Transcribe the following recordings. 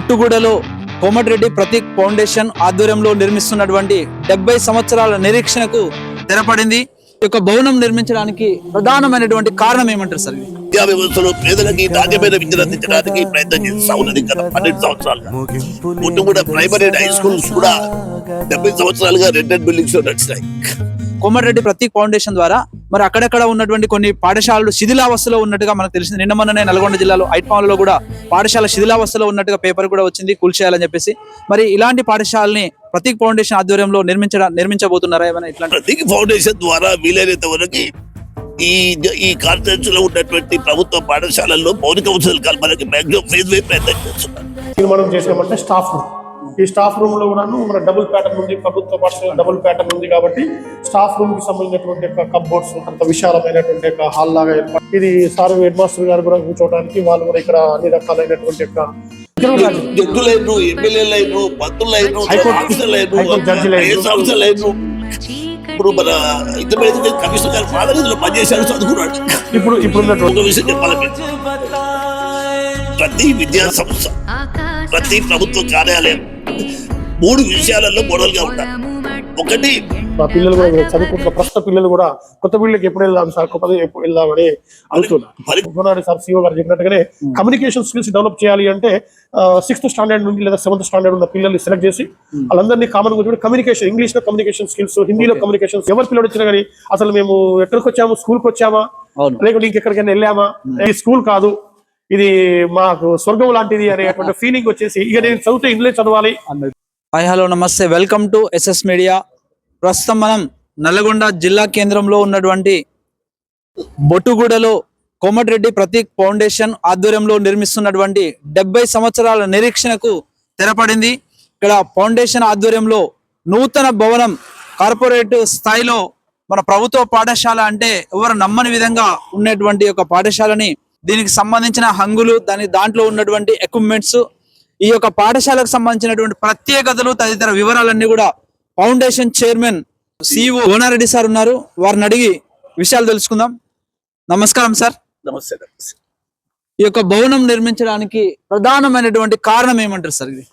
బొట్టుగూడలో Komatireddy Prateek foundation ఆధ్వర్యంలో నిర్మిస్తున్నటువంటి డెబ్బై సంవత్సరాల నిరీక్షణకు తెరపడింది. ఈ యొక్క భవనం నిర్మించడానికి ప్రధానమైనటువంటి కారణం ఏమంటారు సార్ విద్యా వ్యవస్థలో పేదలకి నాణ్యమైన విద్యను అందించడానికి ప్రయత్నం చేస్తా ఉన్నది గత పన్నెండు సంవత్సరాలుగా. ముందు కూడా ప్రైమరీ హై స్కూల్స్ కూడా డెబ్బై సంవత్సరాలుగా రెడ్ బిల్డింగ్స్లో నడిచినాయి. కోమటిరెడ్డి ప్రతీక్ ఫౌండేషన్ ద్వారా మరి అక్కడక్కడ ఉన్నటువంటి కొన్ని పాఠశాలలు శిథిలావస్థలో ఉన్నట్టుగా మనకు తెలిసింది. నిన్న మొన్ననే నల్గొండ జిల్లాలో ఐట్మాలలో కూడా పాఠశాల శిథిలావస్థలో ఉన్నట్టుగా పేపర్ కూడా వచ్చింది కూల్చేయాలని చెప్పేసి. మరి ఇలాంటి పాఠశాలని ప్రతీక్ ఫౌండేషన్ ఆధ్వర్యంలో నిర్మించడం నిర్మించబోతున్నారా ఏమైనా ఇట్లాంటి? ప్రతి ఫౌండేషన్ ద్వారా వీలైనంత వరకు ఈ ఈ కాన్ఫరెన్స్లో ఉన్నటువంటి ప్రభుత్వ పాఠశాలల్లో మౌలిక వసతులు కల్పనకి మ్యాక్సిమం ఫేజ్ వే ప్రయత్నం చేస్తున్నారు. తీర్మానం చేసామంటే స్టాఫ్ ఈ స్టాఫ్ రూమ్లో కూడాను మన డబుల్ ప్యాటర్న్ ఉంది ప్రభుత్వ పాఠశాల డబుల్ ప్యాటర్న్ ఉంది కాబట్టి స్టాఫ్ రూమ్కి సంబంధించినటువంటి యొక్క కప్బోర్డ్స్ అంత విశాలమైనటువంటి యొక్క హాల్ లాగా ఏర్పాటు ఇది సార్ హెడ్ మాస్టర్ గారు కూడా కూర్చోవడానికి వాళ్ళు కూడా ఇక్కడ అన్ని రకాలైనటువంటి యొక్క ఇప్పుడు మన కమిషనర్ గారు చదువుకున్నాడు. ఇప్పుడు ఇప్పుడు ఒక విషయం చెప్పాలి. ప్రతి విద్యా సంస్థ ప్రతి ప్రభుత్వ కార్యాలయం మూడు విషయాలలో మోడల్గా ఉంటారు ఒకటి మా పిల్లలు కూడా చదువుకుంటున్న ప్రస్తుత పిల్లలు కూడా కొత్త పిల్లలకి ఎప్పుడు వెళ్దాం సార్ కొత్త ఎప్పుడు వెళ్దామని అనుకున్నారు సార్ సీఓ గారు చెప్పినట్టుగానే కమ్యూనికేషన్ స్కిల్స్ డెవలప్ చేయాలి అంటే సిక్స్త్ స్టాండర్డ్ నుండి లేదా సెవెంత్ స్టాండర్డ్ ఉన్న పిల్లల్ని సెలెక్ట్ చేసి వాళ్ళందరినీ కామన్గా కమ్యూనికేషన్ ఇంగ్లీష్లో కమ్యూనికేషన్ స్కిల్స్ హిందీలో కమ్యూనికేషన్ ఎవరు పిల్లలు వచ్చినా కానీ అసలు మేము ఎక్కడికి వచ్చాము? స్కూల్కి వచ్చామా? లేకుంటే ఇంకెక్కడికైనా వెళ్ళామా? ఇది స్కూల్ కాదు. ఇది మాకు స్వర్గం లాంటిది అనేటువంటి ఫీలింగ్ వచ్చేసి ఇక నేను చదివితే ఇంగ్లీష్ చదవాలి హాయ్ హలో నమస్తే. వెల్కమ్ టు ఎస్ఎస్ మీడియా ప్రస్తుతం మనం నల్గొండ జిల్లా కేంద్రంలో ఉన్నటువంటి బొట్టుగూడలో కోమటిరెడ్డి ప్రతీక్ ఫౌండేషన్ ఆధ్వర్యంలో నిర్మిస్తున్నటువంటి డెబ్బై సంవత్సరాల నిరీక్షణకు తెరపడింది. ఇక్కడ ఫౌండేషన్ ఆధ్వర్యంలో నూతన భవనం కార్పొరేట్ స్థాయిలో మన ప్రభుత్వ పాఠశాల అంటే ఎవరు నమ్మని విధంగా ఉన్నటువంటి ఒక పాఠశాలని దీనికి సంబంధించిన హంగులు దాని దాంట్లో ఉన్నటువంటి ఎక్విప్మెంట్స్ ఈ యొక్క పాఠశాలకు సంబంధించినటువంటి ప్రత్యేకతలు తదితర వివరాలన్నీ కూడా foundation chairman CEO Onareddy sir ఉన్నారు. వారిని అడిగి విషయాలు తెలుసుకుందాం. నమస్కారం సార్. నమస్తే ఈ యొక్క భవనం నిర్మించడానికి ప్రధానమైనటువంటి కారణం ఏమంటారు సార్ ఇది?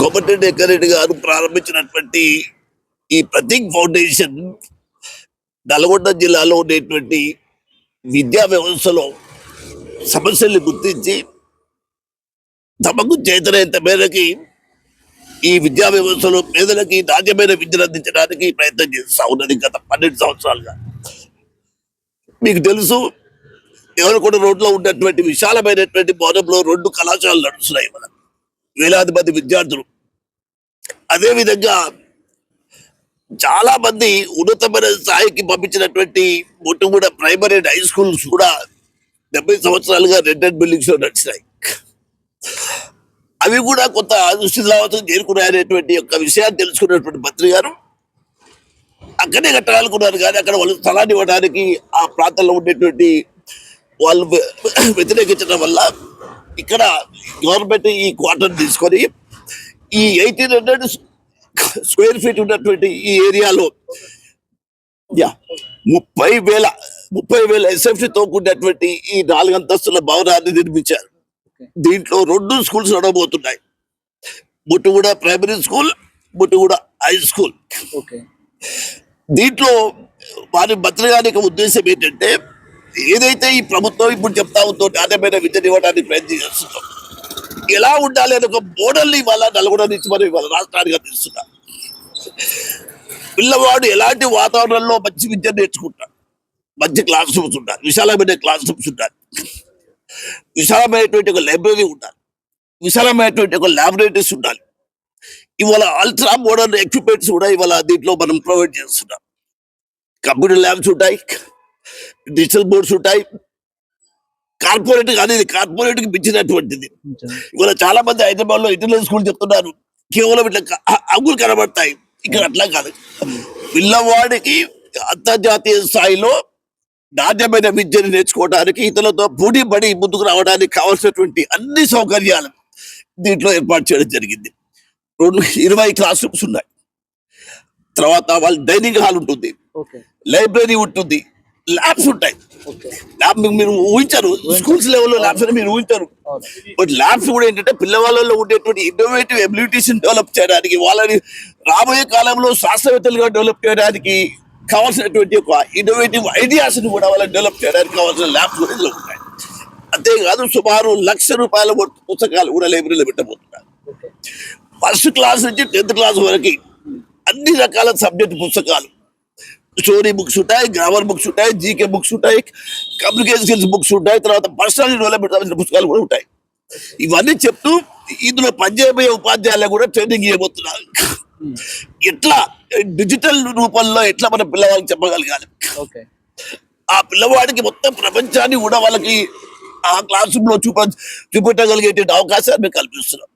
కోమటిరెడ్డి ఎక్కారెడ్డి గారు ప్రారంభించినటువంటి ఈ ప్రతీక్ ఫౌండేషన్ నల్గొండ జిల్లాలో ఉండేటువంటి విద్యా వ్యవస్థలో సమస్యల్ని గుర్తించి తమకు చేతనైనంత మేరకి ఈ విద్యా వ్యవస్థలో పేదలకి నాణ్యమైన విద్యను అందించడానికి ప్రయత్నం చేస్తూ ఉన్నది గత పన్నెండు సంవత్సరాలుగా. మీకు తెలుసు ఎవరికొండ రోడ్లో ఉన్నటువంటి విశాలమైనటువంటి భవనంలో రెండు కళాశాలలు నడుస్తున్నాయి మనం వేలాది మంది విద్యార్థులు. అదే విధంగా చాలా మంది ఉన్నతమైన స్థాయికి పంపించినటువంటి మొట్టమొదటి ప్రైమరీ హై స్కూల్స్ కూడా డెబ్బై సంవత్సరాలుగా రెడ్ అండ్ బిల్డింగ్స్లో నడిచినాయి. అవి కూడా కొంత శిథిలావతం చేరుకున్నాయనేటువంటి యొక్క విషయాన్ని తెలుసుకున్నటువంటి మంత్రి గారు అక్కడే కట్టాలనుకున్నారు కానీ అక్కడ వాళ్ళు స్థలాన్ని ఇవ్వడానికి ఆ ప్రాంతంలో ఉండేటువంటి వాళ్ళు వ్యతిరేకించడం వల్ల ఇక్కడ గవర్నమెంట్ ఈ క్వార్టర్ తీసుకొని ఈ ఎయిటీన్ హండ్రెడ్ స్క్వేర్ ఫీట్ ఉన్నటువంటి ఈ ఏరియాలో యా ముప్పై వేల ముప్పై వేల ఎస్ఎఫ్టీతో కూడినటువంటి ఈ నాలుగు అంతస్తుల భవనాన్ని నిర్మించారు. దీంట్లో రెండు schools నడవబోతున్నాయి. Muttuguda primary school Muttuguda high school. Okay. దీంట్లో వారి యొక్క ఉద్దేశం ఏంటంటే ఏదైతే ఈ ప్రభుత్వం ఇప్పుడు చెప్తా ఉందో నాణ్యమైన విద్యను ఇవ్వడానికి ప్రయత్నం చేస్తున్నాం ఎలా ఉండాలి అని ఒక మోడల్ని ఇవాళ నల్గొండ నుంచి మనం ఇవాళ రాష్ట్రానికి అందిస్తున్నాం పిల్లవాడు ఎలాంటి వాతావరణంలో మంచి విద్య నేర్చుకుంటాడు? మంచి క్లాస్ రూమ్స్ ఉండాలి. విశాలమైన క్లాస్ రూమ్స్ ఉండాలి. విశాలమైనటువంటి ఒక లైబ్రరీ ఉండాలి. విశాలమైనటువంటి ఒక ల్యాబొరేటరీస్ ఉండాలి. ఇవాళ అల్ట్రా మోడర్న్ ఎక్విప్మెంట్స్ కూడా ఇవాళ దీంట్లో మనం ప్రొవైడ్ చేస్తున్నాం. కంప్యూటర్ ల్యాబ్స్ ఉంటాయి. డిజిటల్ బోర్డ్స్ ఉంటాయి. కార్పొరేట్ కానీ ఇది కార్పొరేట్కి మించినటువంటిది. ఇవాళ చాలా మంది హైదరాబాద్లో ఇంటర్నల్ స్కూల్ చెప్తున్నారు కేవలం ఇట్లా అంగులు కనబడతాయి. ఇక్కడ అట్లా కాదు. పిల్లవాడికి అంతర్జాతీయ స్థాయిలో నాణ్యమైన విద్యను నేర్చుకోవడానికి ఇతరులతో పోటీ పడి ముందుకు రావడానికి కావాల్సినటువంటి అన్ని సౌకర్యాలు దీంట్లో ఏర్పాటు చేయడం జరిగింది. రెండు ఇరవై క్లాస్ రూమ్స్ ఉన్నాయి. తర్వాత వాళ్ళ డైనింగ్ హాల్ ఉంటుంది. లైబ్రరీ ఉంటుంది. ల్యాబ్స్ ఉంటాయి. మీరు ఊహించారు. స్కూల్స్ లెవెల్లో ల్యాబ్స్ అని మీరు ఊహించారు. బట్ ల్యాబ్స్ కూడా ఏంటంటే పిల్లవాళ్ళలో ఉండేటువంటి ఇన్నోవేటివ్ ఎబిలిటీస్ డెవలప్ చేయడానికి వాళ్ళని రాబోయే కాలంలో శాస్త్రవేత్తలుగా డెవలప్ చేయడానికి కావాల్సినటువంటి ఒక ఇన్నోవేటివ్ ఐడియాస్ని కూడా వాళ్ళని డెవలప్ చేయడానికి కావాల్సిన ల్యాబ్స్ కూడా ఇందులో ఉంటాయి అంతేకాదు సుమారు లక్ష రూపాయల పుస్తకాలు కూడా లైబ్రరీలో పెట్టబోతున్నారు. ఫస్ట్ క్లాస్ నుంచి టెన్త్ క్లాస్ వరకు అన్ని రకాల సబ్జెక్ట్ పుస్తకాలు స్టోరీ బుక్స్ ఉంటాయి గ్రామర్ బుక్స్ ఉంటాయి జీకే బుక్స్ ఉంటాయి కమ్యూనికేషన్ స్కిల్స్ బుక్స్ ఉంటాయి తర్వాత పర్సనల్ డెవలప్మెంట్ సంబంధించిన పుస్తకాలు కూడా ఉంటాయి. ఇవన్నీ చెప్తూ ఇందులో పనిచేయబోయే ఉపాధ్యాయులకు కూడా ట్రైనింగ్ ఇవ్వబోతున్నారు. ఎట్లా డిజిటల్ రూపంలో ఎట్లా మన పిల్లవాళ్ళకి చెప్పగలగాలి? ఓకే. ఆ పిల్లవాడికి మొత్తం ప్రపంచాన్ని కూడా వాళ్ళకి ఆ క్లాస్ రూమ్లో చూప చూపెట్టగలిగేటువంటి అవకాశాన్ని మేము కల్పిస్తున్నాం.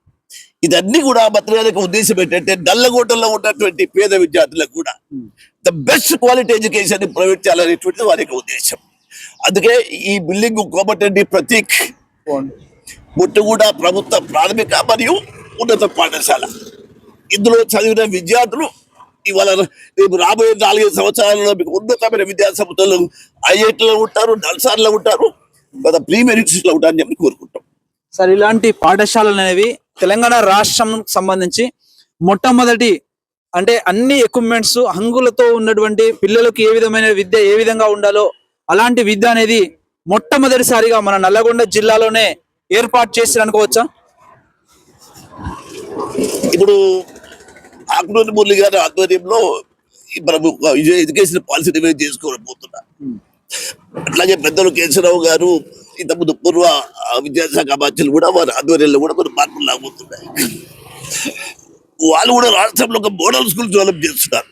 ఇదన్నీ కూడా భద్రతకు ఉద్దేశం ఏంటంటే నల్లగోటలో ఉన్నటువంటి పేద విద్యార్థులకు కూడా ద బెస్ట్ క్వాలిటీ ఎడ్యుకేషన్ని ప్రొవైడ్ చేయాలనేటువంటిది వారి యొక్క ఉద్దేశం అందుకే ఈ బిల్డింగ్ కోమటిరెడ్డి ప్రతీక్ ముట్టుగూడ ప్రభుత్వ ప్రాథమిక మరియు ఉన్నత పాఠశాల. ఇందులో చదివిన విద్యార్థులు ఇవాళ రేపు రాబోయే నాలుగైదు సంవత్సరాలలో మీకు ఉన్నతమైన విద్యా సంస్థలు ఐఐటీలో ఉంటారు నల్సార్లో ఉంటారు లేదా ప్రీమియర్లో ఉంటారని చెప్పి కోరుకుంటాం. సార్ ఇలాంటి పాఠశాలలు అనేవి తెలంగాణ రాష్ట్రం సంబంధించి మొట్టమొదటి అంటే అన్ని ఎక్విప్మెంట్స్ హంగులతో ఉన్నటువంటి పిల్లలకు ఏ విధమైన విద్య ఏ విధంగా ఉండాలో అలాంటి విద్య అనేది మొట్టమొదటిసారిగా మన నల్లగొండ జిల్లాలోనే ఏర్పాటు చేసి అనుకోవచ్చా? ఇప్పుడు ఆకునూరి మురళి గారి ఆధ్వర్యంలో ఈ విజయ ఎడ్యుకేషన్ పాలసీ రివైజ్ చేసుకోబోతున్నా. అట్లాగే పెద్దలు కేశవరావు గారు ఇంతకుముందు పూర్వ విద్యాశాఖ బాధ్యులు కూడా వారి ఆధ్వర్యంలో కూడా కొన్ని మార్పులు లాగుతున్నాయి వాళ్ళు కూడా రాష్ట్రంలో ఒక మోడల్ స్కూల్ డెవలప్ చేస్తున్నారు.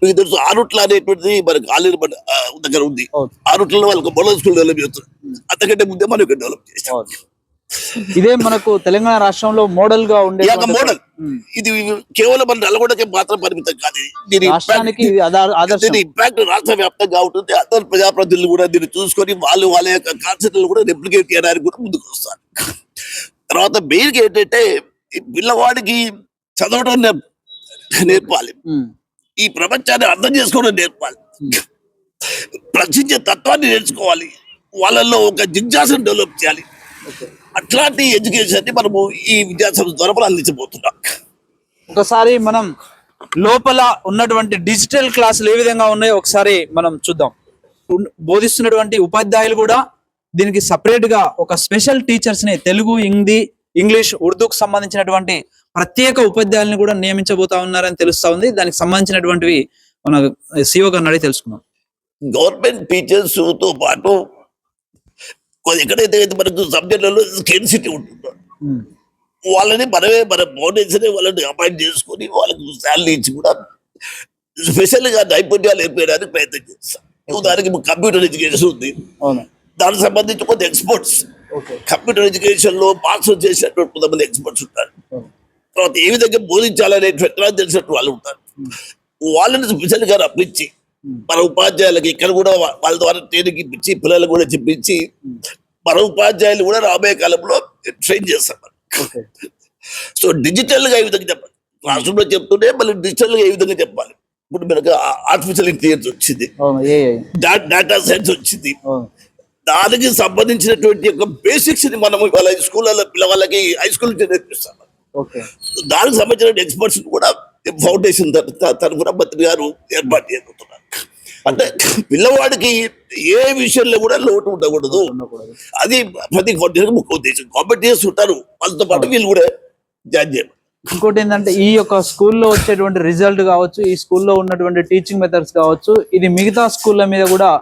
మీకు తెలుసు ఆరుట్ల అనేటువంటిది మనకి ఆలేరు మన ఆ, దగ్గర ఉంది. అవును. ఆరుట్లలో వాళ్ళు ఒక మోడల్ స్కూల్ డెవలప్ చేస్తున్నారు. అంతకంటే ముందే మనం ఇక్కడ డెవలప్ చేస్తాం ఇదే మనకు తెలంగాణ రాష్ట్రంలో మోడల్గా ఉండే మోడల్. ఇది కేవలం మన నల్గొండకే మాత్రం పరిమితం కాదు. దీని రాష్ట్రానికి దీని ఇంపాక్ట్ రాష్ట్ర వ్యాప్తంగా ఉంటుంది. అందరు ప్రజాప్రతినిధులు కూడా దీన్ని చూసుకొని వాళ్ళు వాళ్ళ యొక్క కాన్సెప్ట్లు కూడా రెప్లికేట్ చేయడానికి కూడా ముందుకు వస్తారు. తర్వాత మెయిన్ ఏంటంటే పిల్లవాడికి నేర్ప- నేర్పాలి. ఈ ప్రపంచాన్ని అర్థం చేసుకోవడం నేర్పాలి. ప్రశ్నించే తత్వాన్ని నేర్చుకోవాలి. వాళ్ళల్లో ఒక జిజ్ఞాసను డెవలప్ చేయాలి. అట్లాంటి ఎడ్యుకేషన్ని మనము ఈ విద్యా సంస్థ ద్వారా మనం అందించబోతున్నాం. ఒకసారి మనం లోపల ఉన్నటువంటి డిజిటల్ క్లాసులు ఏ విధంగా ఉన్నాయో ఒకసారి మనం చూద్దాం. బోధిస్తున్నటువంటి ఉపాధ్యాయులు కూడా దీనికి సపరేట్గా ఒక స్పెషల్ టీచర్స్ని తెలుగు హిందీ ఇంగ్లీష్ ఉర్దూకు సంబంధించినటువంటి ప్రత్యేక ఉపాధ్యాయుల్ని కూడా నియమించబోతా ఉన్నారని తెలుస్తా ఉంది. దానికి సంబంధించినటువంటివి మన సిఓ గారిని అడిగి తెలుసుకుందాం. గవర్నమెంట్ టీచర్స్తో పాటు ఎక్కడైతే మనకు సబ్జెక్టులలో స్కెన్సిటీ ఉంటుందో వాళ్ళని మనమే మన ఫౌండేషన్ వాళ్ళని అపాయింట్ చేసుకొని వాళ్ళకి శాలరీ ఇచ్చి కూడా స్పెషల్గా నైపుణ్యాలు నేర్పేయడానికి ప్రయత్నం చేస్తాం. దానికి కంప్యూటర్ ఎడ్యుకేషన్ ఉంది. అవును. దానికి సంబంధించి కొంత ఎక్స్పర్ట్స్ కంప్యూటర్ ఎడ్యుకేషన్లో మాస్టర్ చేసినటువంటి కొంతమంది ఎక్స్పర్ట్స్ ఉంటారు. తర్వాత ఏ విధంగా బోధించాలనేటువంటి తెలిసినట్టు వాళ్ళు ఉంటారు. వాళ్ళని స్పెషల్గా రప్పించి మన ఉపాధ్యాయులకి ఇక్కడ కూడా వాళ్ళ ద్వారా ట్రైనింగ్ ఇప్పించి పిల్లలు కూడా చెప్పించి మన ఉపాధ్యాయులు కూడా రాబోయే కాలంలో ట్రైన్ చేస్తాం సో డిజిటల్గా ఏ విధంగా చెప్పాలి? క్లాస్ రూమ్లో చెప్తుంటే మళ్ళీ డిజిటల్గా ఏ విధంగా చెప్పాలి? ఇప్పుడు మనకు ఆర్టిఫిషియల్ ఇంటెలిజెన్స్ వచ్చింది. డేటా సైన్స్ వచ్చింది. దానికి సంబంధించినటువంటి ఒక బేసిక్స్ని మనం ఇవాళ స్కూళ్ళలో పిల్లవాళ్ళకి హై స్కూల్ నుంచి నేర్పిస్తాం. ఓకే. దానికి సంబంధించిన ఎక్స్పర్ట్స్ కూడా ఫౌండేషన్ తర- తరఫున మంత్రి గారు ఏర్పాటు చేయబోతున్నారు. అంటే పిల్లవాడికి ఏ విషయంలో కూడా లోటు ఉండకూడదు. అది ప్రతి ఫౌండేషన్ ముఖ్య ఉద్దేశం. కాంపిటీషన్స్ ఉంటారు వాళ్ళతో పాటు వీళ్ళు కూడా జాయిన్ చేయాలి ఇంకోటి ఏంటంటే ఈ యొక్క స్కూల్లో వచ్చేటువంటి రిజల్ట్ కావచ్చు ఈ స్కూల్లో ఉన్నటువంటి టీచింగ్ మెథడ్స్ కావచ్చు ఇది మిగతా స్కూళ్ళ మీద కూడా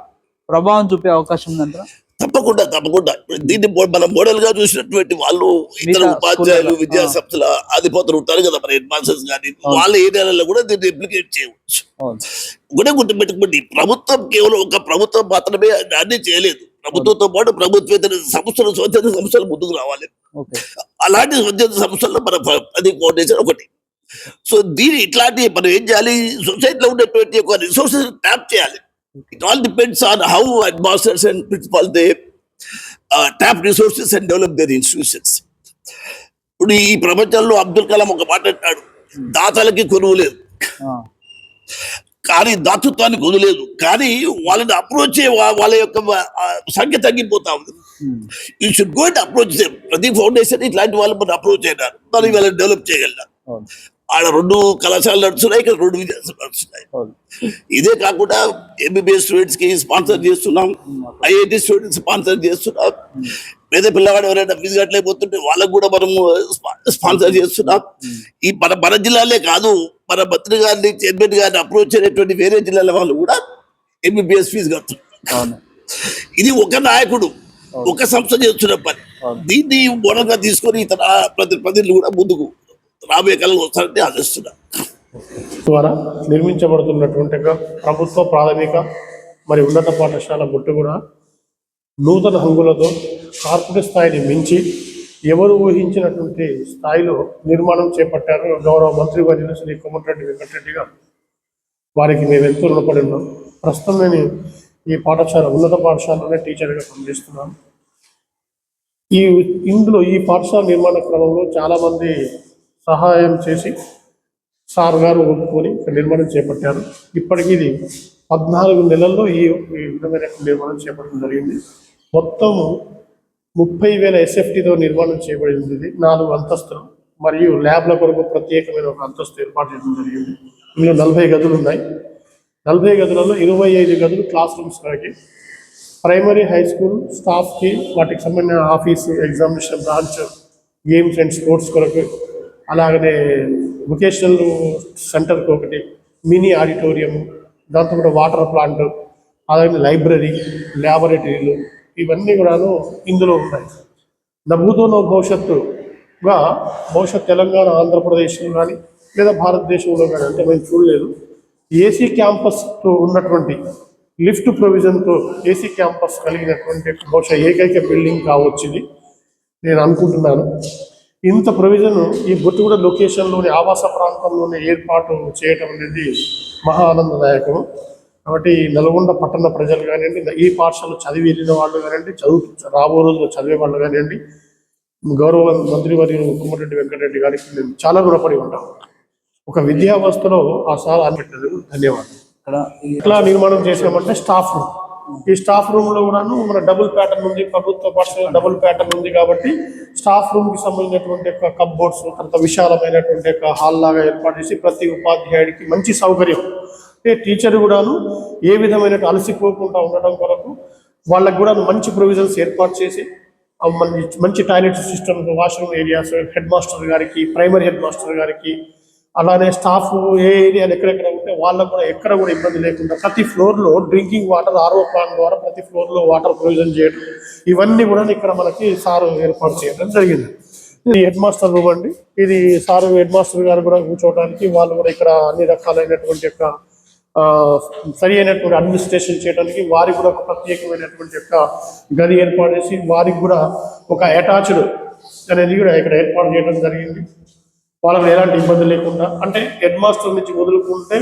ప్రభావం చూపే అవకాశం ఉందంటారా తప్పకుండా తప్పకుండా. దీన్ని మనం మోడల్గా చూసినటువంటి వాళ్ళు ఇతర ఉపాధ్యాయులు విద్యా. సంస్థల అధిపతులు ఉంటారు కదా మన మాస్టర్స్ కానీ వాళ్ళ ఏరియాలలో కూడా దీన్ని రిప్లికేట్ చేయవచ్చు. ఒకటే గుర్తుపెట్టుకోండి ప్రభుత్వం కేవలం ఒక ప్రభుత్వం మాత్రమే అన్ని చేయలేదు. ప్రభుత్వంతో పాటు ప్రభుత్వేతర సంస్థలు స్వచ్ఛంద సంస్థలు ముందుకు రావాలి. అలాంటి స్వచ్ఛంద సంస్థల్లో మన అది ఫౌండేషన్ ఒకటి. సో దీని ఇట్లాంటి మనం ఏం చేయాలి? సొసైటీలో ఉన్నటువంటి ఒక రిసోర్సెస్ ట్యాప్ చేయాలి. It all depends on how masters and principal they tap resources and develop their institutions ఇప్పుడు ఈ ప్రపంచంలో అబ్దుల్ కలాం ఒక మాట అంటాడు దాతలకి కొనువు లేదు. కానీ దాతృత్వానికి వదిలేదు కానీ వాళ్ళని అప్రోచ్ వాళ్ళ యొక్క సంఖ్య తగ్గిపోతా ఉంది. యూ షుడ్ గో అప్రోచ్ ప్రతి ఫౌండేషన్ ఇట్లాంటి వాళ్ళు మనం అప్రోచ్ అయినారు మరి వాళ్ళని డెవలప్ చేయగలిగారు అవును. ఆడ రెండు కళాశాలలు నడుస్తున్నాయి ఇక్కడ రెండు విద్యాసాలు నడుస్తున్నాయి. ఇదే కాకుండా ఎంబీబీఎస్ స్టూడెంట్స్కి స్పాన్సర్ చేస్తున్నాం ఐఐటి స్టూడెంట్స్ స్పాన్సర్ చేస్తున్నాం. పేద పిల్లవాడు ఎవరైనా ఫీజు కట్టలేకపోతుంటే వాళ్ళకు కూడా మనం స్పాన్సర్ చేస్తున్నాం. ఈ మన మన జిల్లాలే కాదు మన మంత్రి గారిని చైర్మన్ గారిని అప్రోచ్ అయినటువంటి వేరే జిల్లాల వాళ్ళు కూడా ఎంబీబీఎస్ ఫీజు కడుతున్నారు. ఇది ఒక నాయకుడు ఒక సంస్థ చేస్తున్న పని. దీన్ని మూలంగా తీసుకొని ఇతర ప్రతి ప్రతినిధులు కూడా ముందుకు రాబోయే కాలంలో వస్తారంటే ఆశిస్తున్నా ద్వారా నిర్మించబడుతున్నటువంటి ప్రభుత్వ ప్రాథమిక మరి ఉన్నత పాఠశాల గుట్టు కూడా నూతన హంగులతో కార్పొరేట్ స్థాయిని మించి ఎవరు ఊహించినటువంటి స్థాయిలో నిర్మాణం చేపట్టారు గౌరవ మంత్రి వర్యులు శ్రీ కోమటిరెడ్డి వెంకటరెడ్డి గారు. వారికి మేము ఎంతో రుణపడి ఉన్నాం. ప్రస్తుతం నేను ఈ పాఠశాల ఉన్నత పాఠశాలలోనే టీచర్గా పనిచేస్తున్నాను. ఈ ఇందులో ఈ పాఠశాల నిర్మాణ క్రమంలో చాలామంది సహాయం చేసి సార్ గారు ఒప్పుకొని నిర్మాణం చేపట్టారు. ఇప్పటికి ఇది పద్నాలుగు నెలల్లో ఈ విధమైన నిర్మాణం చేపట్టడం జరిగింది. మొత్తం ముప్పై వేల ఎస్ఎఫ్టీతో నిర్మాణం చేయబడింది ఇది. నాలుగు అంతస్తులు మరియు ల్యాబ్ల కొరకు ప్రత్యేకమైన ఒక అంతస్తు ఏర్పాటు చేయడం జరిగింది. ఇందులో నలభై గదులు ఉన్నాయి. నలభై గదులలో ఇరవై ఐదు గదులు క్లాస్ రూమ్స్ వరకు ప్రైమరీ హై స్కూల్ స్టాఫ్కి వాటికి సంబంధించిన office examination branch games and sports కొరకు అలాగనే వొకేషనల్ సెంటర్కి ఒకటి మినీ ఆడిటోరియం దాంతో కూడా వాటర్ ప్లాంట్ అలాగే లైబ్రరీ ల్యాబొరేటరీలు ఇవన్నీ కూడాను ఇందులో ఉన్నాయి నభూతోనో భవిష్యత్తుగా భవిష్యత్ తెలంగాణ ఆంధ్రప్రదేశ్లో కానీ లేదా భారతదేశంలో కానీ అంటే మేము చూడలేదు. ఏసీ క్యాంపస్తో ఉన్నటువంటి లిఫ్ట్ ప్రొవిజన్తో ఏసీ క్యాంపస్ కలిగినటువంటి బహుశా ఏకైక బిల్డింగ్ కావచ్చు ఇది. నేను అనుకుంటున్నాను. ఇంత ప్రొవిజన్ ఈ బొట్టుగూడ లొకేషన్లోని ఆవాస ప్రాంతంలోనే ఏర్పాటు చేయటం అనేది మహా ఆనందదాయకం. కాబట్టి నల్గొండ పట్టణ ప్రజలు కానివ్వండి ఈ పాఠశాలలో చదివి వెళ్ళిన వాళ్ళు కానివ్వండి చదువు రాబో రోజుల్లో చదివే వాళ్ళు కానివ్వండి గౌరవ మంత్రి వర్యులు కుమ్మరెడ్డి వెంకటరెడ్డి గారికి నేను చాలా రుణపడి ఉంటాను ఒక విద్యావస్థలో ఆ సార్ అనిపెట్టినందుకు ధన్యవాదాలు. ఇక్కడ ఎట్లా నిర్మాణం చేసామంటే స్టాఫ్ ఈ స్టాఫ్ రూమ్లో కూడాను మన డబుల్ ప్యాటర్న్ ఉంది. ప్రభుత్వ పాఠశాల డబుల్ ప్యాటర్న్ ఉంది కాబట్టి స్టాఫ్ రూమ్కి సంబంధించినటువంటి యొక్క కప్బోర్డ్స్ అంత విశాలమైనటువంటి యొక్క హాల్ లాగా ఏర్పాటు చేసి ప్రతి ఉపాధ్యాయుడికి మంచి సౌకర్యం. అంటే టీచర్ కూడాను ఏ విధమైన అలసిపోకుండా ఉండడం కొరకు వాళ్ళకు కూడా మంచి ప్రొవిజన్స్ ఏర్పాటు చేసి మంచి మంచి toilet system washroom areas head master గారికి ప్రైమరీ హెడ్ మాస్టర్ గారికి అలానే స్టాఫ్ ఏ ఏరియాలు ఎక్కడెక్కడ ఉంటే వాళ్ళకు కూడా ఎక్కడ కూడా ఇబ్బంది లేకుండా ప్రతి ఫ్లోర్లో డ్రింకింగ్ వాటర్ ఆర్ఓ ప్లాంట్ ద్వారా ప్రతి ఫ్లోర్లో వాటర్ ప్రొవిజన్ చేయడం ఇవన్నీ కూడా ఇక్కడ మనకి సారు ఏర్పాటు చేయడం జరిగింది. ఇది హెడ్ మాస్టర్ రూమ్ అండి. ఇది సారు హెడ్ మాస్టర్ గారు కూడా కూర్చోవడానికి వాళ్ళు కూడా ఇక్కడ అన్ని రకాలైనటువంటి యొక్క సరి అయినటువంటి అడ్మినిస్ట్రేషన్ చేయడానికి వారికి కూడా ఒక ప్రత్యేకమైనటువంటి యొక్క గది ఏర్పాటు చేసి వారికి కూడా ఒక అటాచ్డ్ అనేది కూడా ఇక్కడ ఏర్పాటు చేయడం జరిగింది. వాళ్ళకి ఎలాంటి ఇబ్బంది లేకుండా అంటే హెడ్ మాస్టర్ నుంచి వదులుకుంటే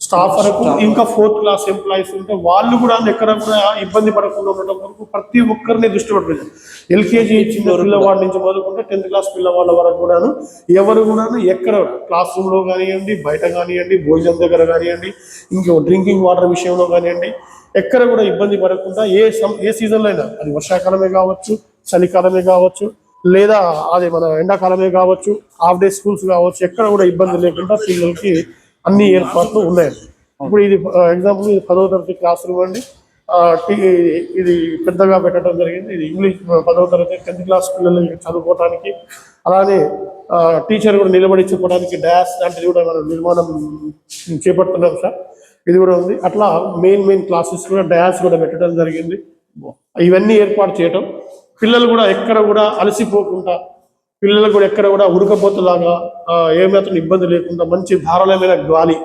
స్టాఫ్ వరకు ఇంకా ఫోర్త్ క్లాస్ ఎంప్లాయీస్ ఉంటే వాళ్ళు కూడా ఎక్కడ కూడా ఇబ్బంది పడకుండా ఉండడం వరకు ప్రతి ఒక్కరిని దృష్టి పెట్టలేదు ఎల్కేజీ చిన్న పిల్లవాడి నుంచి మొదలుకుంటే టెన్త్ క్లాస్ పిల్లవాళ్ళ వరకు కూడాను ఎవరు కూడాను ఎక్కడ క్లాస్ రూమ్లో కానివ్వండి బయట కానివ్వండి భోజనం దగ్గర కానివ్వండి ఇంకో డ్రింకింగ్ వాటర్ విషయంలో కానివ్వండి ఎక్కడ కూడా ఇబ్బంది పడకుండా ఏ ఏ సీజన్లో అయినా అది వర్షాకాలమే కావచ్చు చలికాలమే కావచ్చు లేదా అది మన ఎండాకాలమే కావచ్చు హాఫ్ డే స్కూల్స్ కావచ్చు ఎక్కడ కూడా ఇబ్బంది లేకుండా పిల్లలకి అన్ని ఏర్పాట్లు ఉన్నాయి. ఇప్పుడు ఇది ఎగ్జాంపుల్ ఇది పదవ తరగతి క్లాస్ రూమ్ అండి. ఇది పెద్దగా పెట్టడం జరిగింది. ఇది ఇంగ్లీష్ పదవ తరగతి టెన్త్ క్లాస్ పిల్లలు చదువుకోవడానికి అలానే టీచర్ కూడా నిలబడి చెప్పడానికి డాష్ లాంటిది కూడా మనం నిర్మాణం చేపడుతున్నాం సార్. ఇది కూడా ఉంది. అట్లా మెయిన్ మెయిన్ క్లాసెస్ కూడా డాష్ కూడా పెట్టడం జరిగింది. ఇవన్నీ ఏర్పాటు చేయటం. పిల్లలు కూడా ఎక్కడ కూడా అలసిపోకుండా పిల్లలు కూడా ఎక్కడ కూడా ఉడకపోతలాగా ఏమాత్రం ఇబ్బంది లేకుండా మంచి ధారాళమైన గాలి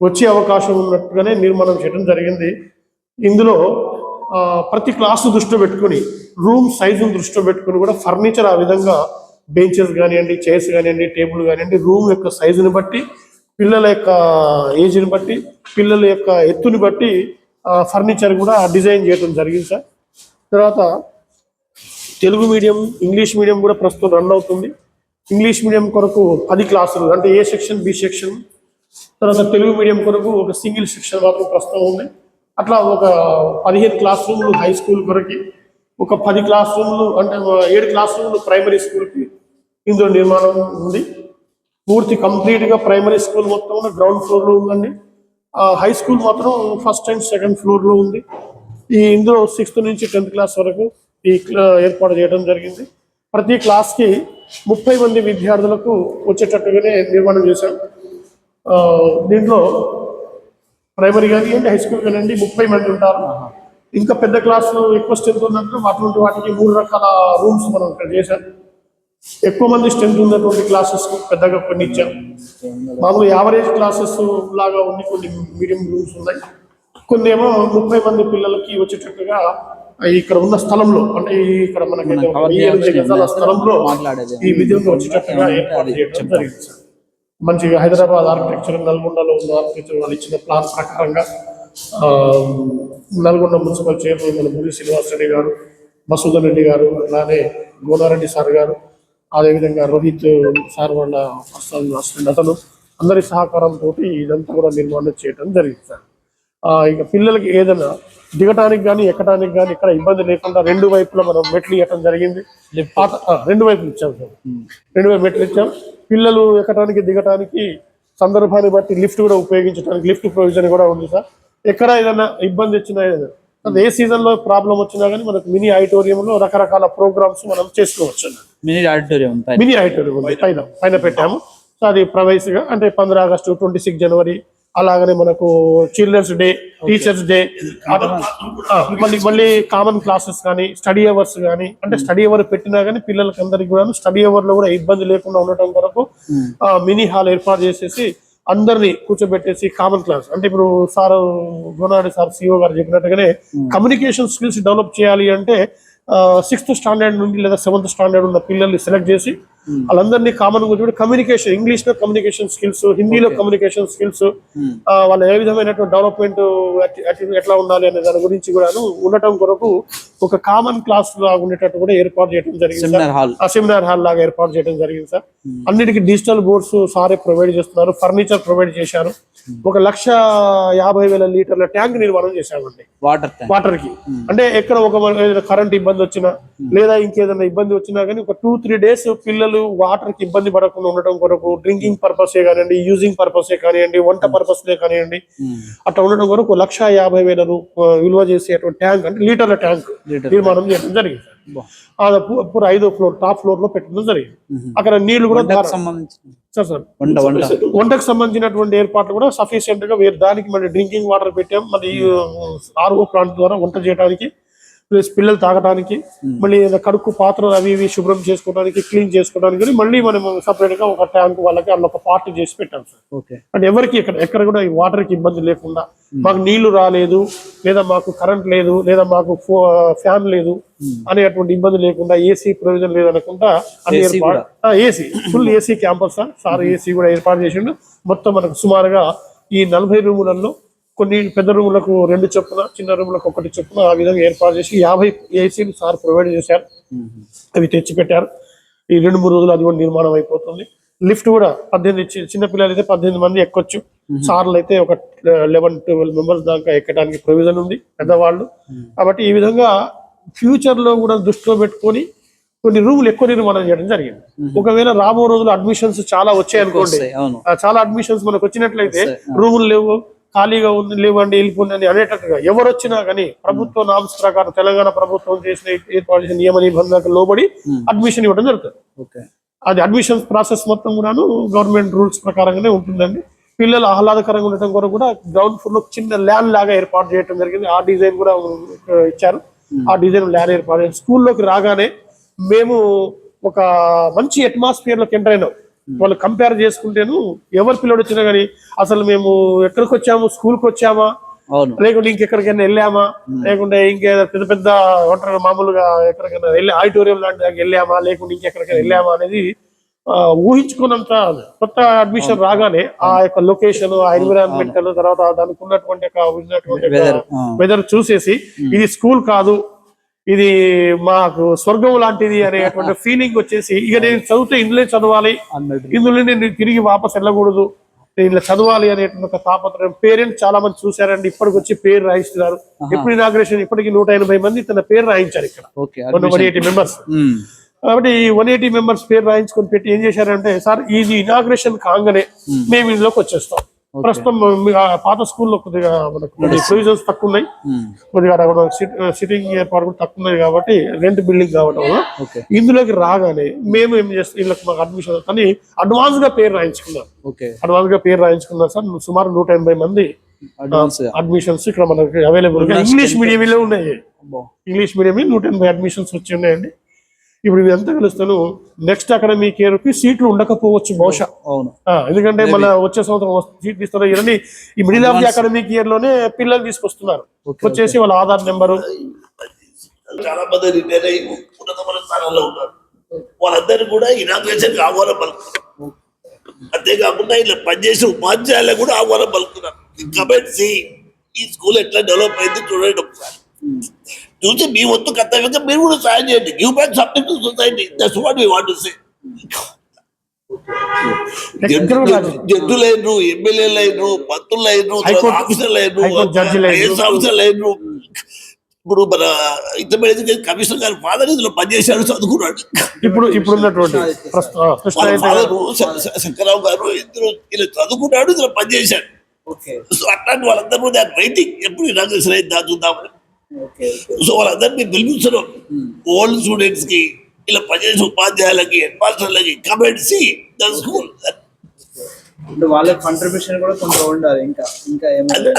వచ్చే అవకాశం ఉన్నట్టుగానే నిర్మాణం చేయడం జరిగింది. ఇందులో ప్రతి క్లాసు దృష్టిలో పెట్టుకొని రూమ్ సైజును దృష్టిలో పెట్టుకొని కూడా ఫర్నిచర్ ఆ విధంగా బెంచెస్ కానివ్వండి చైర్స్ కానివ్వండి టేబుల్ కానివ్వండి రూమ్ యొక్క సైజుని బట్టి పిల్లల యొక్క ఏజ్ని బట్టి పిల్లల యొక్క ఎత్తుని బట్టి ఫర్నిచర్ కూడా డిజైన్ చేయడం జరిగింది సార్. తర్వాత తెలుగు మీడియం ఇంగ్లీష్ మీడియం కూడా ప్రస్తుతం రన్ అవుతుంది. ఇంగ్లీష్ మీడియం కొరకు పది క్లాసులు అంటే ఏ సెక్షన్ బి సెక్షన్. తర్వాత తెలుగు మీడియం కొరకు ఒక సింగిల్ సెక్షన్ మాత్రం ప్రస్తుతం ఉంది. అట్లా ఒక పదిహేను క్లాస్ రూమ్లు హై స్కూల్ కొరకి ఒక పది క్లాస్ రూమ్లు అంటే ఏడు క్లాస్ రూమ్లు ప్రైమరీ స్కూల్కి ఇందులో నిర్మాణం ఉంది. పూర్తి కంప్లీట్గా ప్రైమరీ స్కూల్ మొత్తం గ్రౌండ్ ఫ్లోర్లో ఉందండి. ఆ హై స్కూల్ మాత్రం ఫస్ట్ అండ్ సెకండ్ ఫ్లోర్లో ఉంది. ఈ ఇందులో సిక్స్త్ నుంచి టెన్త్ క్లాస్ వరకు ఈ ఏర్పాటు చేయడం జరిగింది. ప్రతి క్లాస్కి ముప్పై మంది విద్యార్థులకు వచ్చేటట్టుగానే నిర్మాణం చేశాం. దీంట్లో ప్రైమరీ కానీ హై స్కూల్ కానివ్వండి ముప్పై మంది ఉంటారు. ఇంకా పెద్ద క్లాసులు ఎక్కువ స్ట్రెంత్ ఉన్నట్టు అటువంటి వాటికి మూడు రకాల రూమ్స్ మనం ఇక్కడ చేశాం. ఎక్కువ మంది స్ట్రెంత్ ఉన్నటువంటి క్లాసెస్ పెద్దగా కొన్ని ఇచ్చాం. మామూలు యావరేజ్ క్లాసెస్ లాగా ఉంది కొన్ని మీడియం రూమ్స్ ఉన్నాయి. కొన్ని ఏమో ముప్పై మంది పిల్లలకి వచ్చేటట్టుగా ఇక్కడ ఉన్న స్థలంలో అంటే ఇక్కడ మనకి గజాల స్థలంలో. ఈ విధంగా వచ్చేటట్టుగా ఏర్పాటు చేయడం జరిగింది సార్. మంచిగా హైదరాబాద్ ఆర్కిటెక్చర్ నల్గొండలో ఉన్న ఆర్కిటెక్చర్ వాళ్ళు ఇచ్చిన ప్లాన్ ప్రకారంగా ఆ, నల్గొండ మున్సిపల్ చైర్మన్ మన మురి శ్రీనివాస్ రెడ్డి గారు మసూదన్ రెడ్డి గారు అలానే గోనారెడ్డి సార్ గారు అదేవిధంగా రోహిత్ సార్ వాళ్ళ అసిస్టెంట్ అతను అందరి సహకారంతో ఇదంతా కూడా నిర్మాణం చేయడం జరిగింది సార్ ఇక పిల్లలకి ఏదైనా దిగటానికి కానీ ఎక్కడానికి కానీ ఇక్కడ ఇబ్బంది లేకుండా రెండు వైపులా మనం మెట్లు ఇవ్వటం జరిగింది. రెండు వైపులు ఇచ్చాం సార్. రెండు వైపు మెట్లు ఇచ్చాం. పిల్లలు ఎక్కడానికి దిగటానికి సందర్భాన్ని బట్టి లిఫ్ట్ కూడా ఉపయోగించడానికి లిఫ్ట్ ప్రొవిజన్ కూడా ఉంది సార్. ఎక్కడ ఏదైనా ఇబ్బంది వచ్చినా ఏదైనా, ఏ సీజన్లో ప్రాబ్లం వచ్చినా కానీ మనకు మినీ ఆడిటోరియంలో రకరకాల ప్రోగ్రామ్స్ మనం చేసుకోవచ్చు మినీ ఆడిటోరియం. మినీ ఆడిటోరియం ఉంది పైన పైన పెట్టాము. సో అది ప్రవేశగా అంటే పంద్ర ఆగస్టు ట్వంటీ సిక్స్ జనవరి అలాగనే మనకు చిల్డ్రన్స్ డే టీచర్స్ డే మళ్ళీ మళ్ళీ కామన్ క్లాసెస్ కానీ స్టడీ అవర్స్ కానీ అంటే స్టడీ అవర్ పెట్టినా కానీ పిల్లలకి అందరికి కూడా స్టడీ అవర్లో కూడా ఇబ్బంది లేకుండా ఉండటం కొరకు మినీ హాల్ ఏర్పాటు చేసేసి అందరినీ కూర్చోబెట్టేసి కామన్ క్లాస్ అంటే ఇప్పుడు సార్ గోనాడి సార్ సిఓ గారు చెప్పినట్టుగానే కమ్యూనికేషన్ స్కిల్స్ డెవలప్ చేయాలి అంటే సిక్స్త్ స్టాండర్డ్ నుండి లేదా సెవెంత్ స్టాండర్డ్ ఉన్న పిల్లల్ని సెలెక్ట్ చేసి వాళ్ళందరినీ కామన్ కూర్చోబెట్టి కమ్యూనికేషన్ ఇంగ్లీష్లో కమ్యూనికేషన్ స్కిల్స్ హిందీలో కమ్యూనికేషన్ స్కిల్స్ వాళ్ళు ఏ విధమైనటువంటి డెవలప్మెంట్ ఎట్లా ఉండాలి అనే దాని గురించి కూడా ఉండటం కొరకు ఒక కామన్ క్లాస్ లాగా ఉండేటట్టు కూడా ఏర్పాటు చేయడం జరిగింది. సెమినార్ హాల్ ఆ సెమినార్ హాల్ లాగా ఏర్పాటు చేయడం జరిగింది సార్. అన్నిటికీ డిజిటల్ బోర్డ్స్ సారే ప్రొవైడ్ చేస్తున్నారు ఫర్నిచర్ ప్రొవైడ్ చేశారు. ఒక లక్ష యాభై వేల లీటర్ల ట్యాంక్ నిర్మాణం చేశామండి. వాటర్ వాటర్కి. అంటే ఎక్కడ ఒక కరెంట్ ఇబ్బంది వచ్చినా లేదా ఇంకేదైనా ఇబ్బంది వచ్చినా కానీ ఒక టూ త్రీ డేస్ పిల్లలు వాటర్కి ఇబ్బంది పడకుండా ఉండటం కొరకు డ్రింకింగ్ పర్పస్ కానివ్వండి యూజింగ్ పర్పస్ కానివ్వండి వంట పర్పస్ కానివ్వండి అట్లా ఉండడం కొరకు లక్ష యాభై వేల విలువ చేసేటువంటి ట్యాంక్ అంటే లీటర్ల ట్యాంక్ నిర్మాణం చేయడం జరిగింది అది ఐదో ఫ్లోర్ టాప్ ఫ్లోర్లో పెట్టడం జరిగింది. అక్కడ నీళ్ళు కూడా సార్ సార్. వంట వంట. వంటకు సంబంధించినటువంటి ఏర్పాట్లు కూడా సఫిషియెంట్గా వేరే. దానికి మళ్ళీ డ్రింకింగ్ వాటర్ పెట్టాం. మళ్ళీ ఆర్ఓ ప్లాంట్ ద్వారా వంట చేయడానికి ప్లస్ పిల్లలు తాగడానికి మళ్ళీ కడుక్కు పాత్రలు అవి ఇవి శుభ్రం చేసుకోవడానికి క్లీన్ చేసుకోవడానికి కానీ మళ్ళీ మనం సపరేట్గా ఒక ట్యాంక్ వాళ్ళకి అందులో ఒక పార్ట్ చేసి పెట్టాం సార్. అంటే ఎవరికి ఎక్కడ ఎక్కడ కూడా ఈ వాటర్కి ఇబ్బంది లేకుండా మాకు నీళ్ళు రాలేదు లేదా మాకు కరెంట్ లేదు లేదా మాకు ఫ్యాన్ లేదు అనేటువంటి ఇబ్బంది లేకుండా ఏసీ ప్రయోజనం లేదనకుండా అన్ని ఏర్పాటు AC full AC campus sir. Sir AC కూడా ఏర్పాటు చేసిండు. మొత్తం మనకు సుమారుగా ఈ నలభై రూములలో కొన్ని పెద్ద రూములకు రెండు చొప్పున చిన్న రూములకు ఒకటి చొప్పున ఆ విధంగా ఏర్పాటు చేసి యాభై ఏసీలు సార్ ప్రొవైడ్ చేశారు. అవి తెచ్చి పెట్టారు ఈ రెండు మూడు రోజులు అది కూడా నిర్మాణం అయిపోతుంది. లిఫ్ట్ కూడా పద్దెనిమిది చి- చిన్న పిల్లలు అయితే పద్దెనిమిది మంది ఎక్కొచ్చు. సార్లు అయితే ఒక లెవెన్ ట్వెల్వ్ మెంబర్స్ దాకా ఎక్కడానికి ప్రొవిజన్ ఉంది పెద్దవాళ్ళు. కాబట్టి ఈ విధంగా ఫ్యూచర్లో కూడా దృష్టిలో పెట్టుకొని కొన్ని రూములు ఎక్కువ నిర్మాణం చేయడం జరిగింది. ఒకవేళ రాబో రోజులు అడ్మిషన్స్ చాలా వచ్చాయి అనుకోండి వస్తాయి, అవును. ఆ, చాలా అడ్మిషన్స్ మనకు వచ్చినట్లయితే రూములు లేవు. ఖాళీగా ఉంది లేవండి వెళ్ళిపోండి అని అనేటట్టుగా ఎవరు వచ్చినా కానీ ప్రభుత్వ నామ్స్ ప్రకారం తెలంగాణ ప్రభుత్వం చేసిన ఏర్పాటు చేసిన నియమ నిబంధనలకు లోబడి అడ్మిషన్ ఇవ్వడం జరుగుతుంది. ఓకే. అది అడ్మిషన్ ప్రాసెస్ మొత్తం కూడాను గవర్నమెంట్ రూల్స్ ప్రకారంగానే ఉంటుందండి. పిల్లలు ఆహ్లాదకరంగా ఉండటం కొరకు కూడా గ్రౌండ్ ఫ్లోర్లో చిన్న ల్యాండ్ లాగా ఏర్పాటు చేయడం జరిగింది. ఆ డిజైన్ కూడా ఇచ్చారు. ఆ డిజైన్ ల్యాండ్ ఏర్పాటు స్కూల్లోకి రాగానే మేము ఒక మంచి అట్మాస్ఫియర్లోకి ఎంటర్ అయినాం. వాళ్ళు కంపేర్ చేసుకుంటేను ఎవరు పిల్లడు వచ్చినా కానీ అసలు మేము ఎక్కడికి వచ్చాము స్కూల్కి వచ్చామా లేకుంటే ఇంకెక్కడికైనా వెళ్ళామా? లేకుంటే ఇంకేదో పెద్ద పెద్ద ఒంటరి మామూలుగా ఎక్కడికైనా వెళ్ళి ఆడిటోరియం లాంటి దానికి వెళ్ళామా? లేకుంటే ఇంకెక్కడికైనా వెళ్ళామా అనేది ఊహించుకున్నంత కొత్త అడ్మిషన్ రాగానే ఆ యొక్క లొకేషన్ ఆ ఎన్విరాన్మెంటల్ తర్వాత దానికి ఉన్నటువంటి వెదర్ చూసేసి ఇది స్కూల్ కాదు ఇది మాకు స్వర్గం లాంటిది అనేటువంటి ఫీలింగ్ వచ్చేసి ఇక నేను చదివితే ఇందులో చదవాలి. ఇందులో నేను తిరిగి వాపస్ వెళ్ళకూడదు. నేను ఇలా చదవాలి అనేటువంటి ఒక తాపత్రయం. పేరెంట్స్ చాలా మంది చూశారండి ఇప్పటికి వచ్చి పేరు రాయిస్తున్నారు. ఎప్పుడు ఇనాగ్రేషన్ ఇప్పటికి నూట ఎనభై మంది తన పేరు రాయించారు ఇక్కడ. వన్ ఎయిటీ మెంబర్స్ కాబట్టి వన్ ఎయిటీ మెంబర్స్ పేరు రాయించుకొని పెట్టి ఏం చేశారంటే సార్ ఇది ఇనాగ్రేషన్ కాగానే మేము ఇందులోకి వచ్చేస్తాం. ప్రస్తుతం పాత స్కూల్లో కొద్దిగా మనకు ప్రొవిజన్స్ తక్కువ ఉన్నాయి ఉమ్, కొద్దిగా సిట్టింగ్ ఏర్పాటు కూడా తక్కువ ఉన్నాయి కాబట్టి రెంట్ బిల్డింగ్ కావడం వల్ల ఇందులోకి రాగానే మేము ఏం చేస్తాం? వీళ్ళకి మాకు అడ్మిషన్ కానీ అడ్వాన్స్గా పేరు రాయించుకున్నాం అడ్వాన్స్గా పేరు రాయించుకున్నాం సార్. సుమారు నూట ఎనభై మంది అడ్మిషన్స్ ఇక్కడ మనకి అవైలబుల్ ఇంగ్లీష్ మీడియంలో ఉన్నాయి. ఇంగ్లీష్ మీడియం నూట ఎనభై అడ్మిషన్స్ వచ్చి ఉన్నాయండి. ఇప్పుడు ఇదంతా కలుస్తాను నెక్స్ట్ అకాడమిక్ ఇయర్కి సీట్లు ఉండకపోవచ్చు బహుశా. అవును. ఎందుకంటే మన వచ్చే సంవత్సరం సీట్ తీస్తారు. ఇవన్నీ ఈ మిడిల్ ఆఫ్ ది అకాడమిక్ ఇయర్లోనే పిల్లలు తీసుకొస్తున్నారు. వచ్చేసి వాళ్ళ ఆధార్ నెంబరు. చాలా మంది రిటైర్ అయ్యి ఉన్నతమైన స్థానాల్లో ఉన్నారు. వాళ్ళందరూ కూడా ఇనాగ్రేషన్ ఆహ్వానం పలుకుతున్నారు. అంతేకాకుండా ఇలా పనిచేసే ఉపాధ్యాయులకు కూడా ఆహ్వానం పలుకుతున్నారు. కమెంట్స్ ఈ స్కూల్ ఎట్లా డెవలప్ అయింది చూడండి ఒకసారి. చూసి మీ వంతు కర్తవ్యంగా మీరు కూడా సాయం చేయండి. Give back subject to society that's what we want to say ఎక్కడ కూడా రాదు. జడ్జులు అయినరు ఎమ్మెల్యేలు అయినరు మంత్రులు అయినరు హైకోర్టు- ఆఫీసర్లు అయినరు హైకోర్టు జడ్జిలు అయినరు. ఐఏఎస్ ఆఫీసర్లు అయినరు ఇప్పుడు మన ఇంటర్మీడియట్ కమిషనర్ గారు ఫాదర్ ఇందులో పనిచేశాడు చదువుకున్నాడు. ఇప్పుడు ఇప్పుడు శంకరరావు గారు ఇందులో ఇలా చదువుకున్నాడు ఇందులో పనిచేశాడు. ఓకే. సో అట్లాంటి వాళ్ళందరూ దాని వెయిటింగ్ ఎప్పుడు ఇనాగ్రేషన్ దాచుద్దామని ఓకే సో వాళ్ళందరినీ పిలిపించడం ఓల్డ్ స్టూడెంట్స్కి ఇలా పనిచేసే ఉపాధ్యాయులకి హెడ్ మాస్టర్లకి కమెంట్స్ ద స్కూల్. అంటే వాళ్ళకి కాంట్రిబ్యూషన్ కూడా కొంత ఉండాలి ఇంకా ఇంకా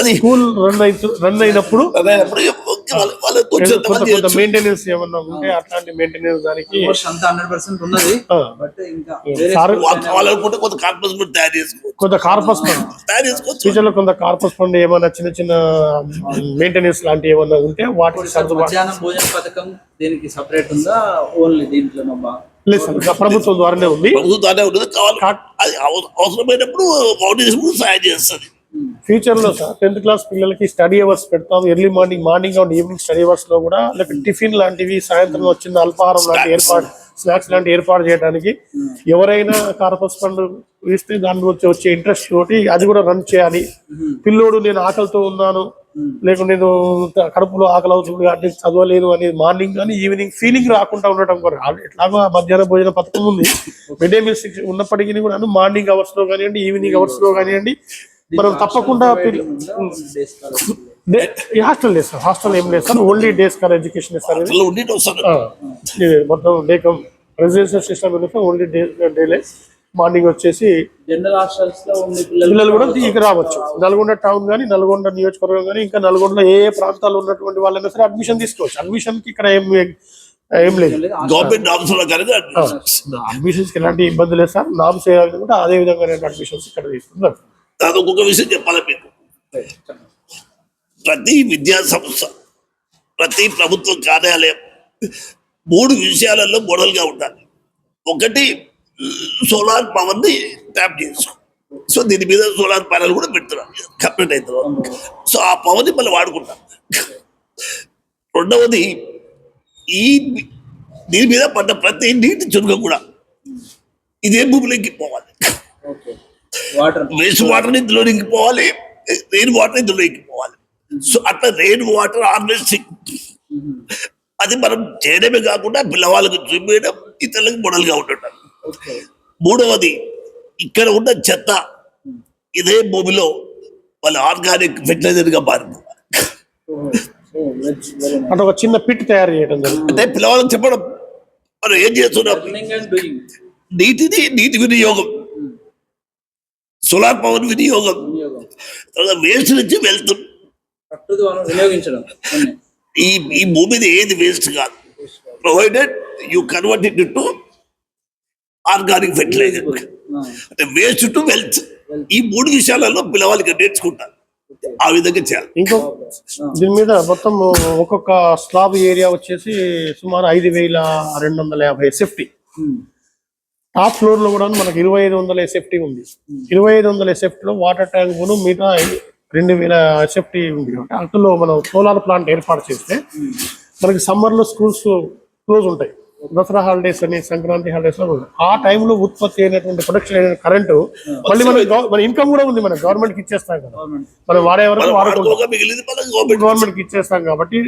అది స్కూల్ రన్ అయితే రన్ అయినప్పుడు మెయింటెనెన్స్ ఏమన్నా ఉంటే అట్లాంటి మెయింటెనెన్స్ దానికి ఉన్నది. బట్ ఇంకా కొంత తయారు చేసుకోవచ్చు. కొంత కార్పస్ ఫండ్ తయారు చేసుకోవచ్చు. ఫ్యూచర్లో కొంత కార్పస్ ఫండ్ ఏమైనా చిన్న చిన్న మెయింటెనెన్స్ లాంటివి ఏమన్నా ఉంటే వాటికి మధ్యాహ్నం భోజన పథకం దీనికి సపరేట్ ఉందా? ఓన్లీ దీంట్లో ప్రభుత్వం ద్వారానే ఉంది. ఉంటుంది. అవసరమైనప్పుడు ఫౌండేషన్ సాయం చేస్తుంది. ఫ్యూచర్లో సార్ టెన్త్ క్లాస్ పిల్లలకి స్టడీ అవర్స్ పెడతాం. Early morning morning and evening study అవర్స్లో కూడా లేక టిఫిన్ లాంటివి సాయంత్రం వచ్చిన అల్పాహారం లాంటి ఏర్పాటు స్నాక్స్ లాంటి ఏర్పాటు చేయడానికి ఎవరైనా కార్పస్ ఫండ్ ఇస్తే దాని గురించి వచ్చే ఇంట్రెస్ట్ తోటి అది కూడా రన్ చేయాలి. పిల్లోడు నేను ఆకలితో ఉన్నాను. లేకుంటే నేను కడుపులో ఆకలి అవుతుంది కాబట్టి చదవలేదు అనేది మార్నింగ్ కానీ ఈవినింగ్ ఫీలింగ్ రాకుండా ఉండటం కొరకు. ఎట్లాగో మధ్యాహ్న భోజన పథకం ఉంది. మిడ్ డే మీల్స్ ఉన్నప్పటికీ కూడా మార్నింగ్ అవర్స్లో కానివ్వండి ఈవినింగ్ అవర్స్లో కానివ్వండి మనం తప్పకుండా హాస్టల్ లేదు సార్ హాస్టల్ ఏం లేదు sir only day scholar education sir మొత్తం day residential system only day డేలే morning వచ్చేసి జనరల్ హాస్టల్స్లో ఉండే పిల్లలు కూడా ఇక రావచ్చు. నల్గొండ టౌన్ కానీ నల్గొండ నియోజకవర్గం కానీ ఇంకా నల్గొండలో ఏ ఏ ప్రాంతాల్లో ఉన్నటువంటి వాళ్ళైనా సరే అడ్మిషన్ తీసుకోవచ్చు. అడ్మిషన్కి ఇక్కడ ఏం ఏం లేదు. గవర్నమెంట్ కనుక అడ్మిషన్స్కి ఎలాంటి ఇబ్బంది లేదు సార్. నామ్స్ కూడా అదే విధంగా అడ్మిషన్స్ ఇక్కడ తీసుకుంటారు అది ఒక్కొక్క విషయం చెప్పాలి మీకు. ప్రతి విద్యా సంస్థ ప్రతి ప్రభుత్వ కార్యాలయం మూడు విషయాలలో మోడల్గా ఉండాలి. ఒకటి సోలార్ పవర్ని ట్యాప్ చేసుకో సో దీని మీద సోలార్ ప్యానల్ కూడా పెడుతున్నాం కంప్లీట్ అవుతున్నాం సో ఆ పవర్ని మళ్ళీ వాడుకుంటాం. రెండవది ఈ దీని మీద పడ్డ ప్రతి నీటి చురుక కూడా ఇదే భూమిలోకి పోవాలి. వేస్ట్ వాటర్ ఇందులో ఇంకిపోవాలి రెయిన్ వాటర్ ఇందులో ఇంకిపోవాలి సో అట్లా రెయిన్ వాటర్ హార్వెస్టింగ్ అది మనం చేయడమే కాకుండా పిల్లవాళ్ళకు చూపించడం ఇతరులకు మోడల్గా ఉండటం. ఓకే మూడవది ఇక్కడ ఉన్న చెత్త ఇదే భూమిలో వాళ్ళ ఆర్గానిక్ ఫెర్టిలైజర్గా మారిపోవాలి అంటే ఒక చిన్న పిట్ తయారు చేయడం అంటే పిల్లవాళ్ళకి చెప్పడం మనం ఏం చేస్తున్నాం? నీటిని నీటి వినియోగం. సోలార్ పవర్ వినియోగం. తర్వాత వేస్ట్ నుంచి వెళ్తాం. కట్టుది మనం వినియోగించడం. ఈ ఈ భూమిది ఏది వేస్ట్ కాదు. Provided you convert it to organic fertilizer అంటే వేస్ట్ టు వెల్త్ ఈ మూడు విషయాలలో పిల్లవాళ్ళకి నేర్చుకుంటారు. ఆ విధంగా చేయాలి. ఇంకో దీని మీద మొత్తం ఒక్కొక్క స్లాబ్ ఏరియా వచ్చేసి సుమారు ఐదు వేల రెండు వందల యాభై ఎస్ఎఫ్టీ ఉమ్, టాప్ ఫ్లోర్లో కూడా మనకి ఇరవై ఐదు వందల ఎస్ఎఫ్టీ ఉంది. ఇరవై ఐదు వందల సేఫ్టీ లో వాటర్ ట్యాంక్ మిగతా రెండు వేల ఎస్ఎఫ్టీ ఉంది అందులో మనం సోలార్ ప్లాంట్ ఏర్పాటు చేస్తే మనకి సమ్మర్లో స్కూల్స్ క్లోజ్ ఉంటాయి. దసరా హాలిడేస్ అని సంక్రాంతి హాలిడేస్లో ఆ టైంలో ఉత్పత్తి అయినటువంటి ప్రొడక్షన్ అయిన కరెంటు మళ్ళీ మన మన ఇన్కమ్ కూడా ఉంది మన గవర్నమెంట్కి ఇచ్చేస్తాం కదా. మనం వాడే వరకు గవర్నమెంట్కి ఇచ్చేస్తాం కాబట్టి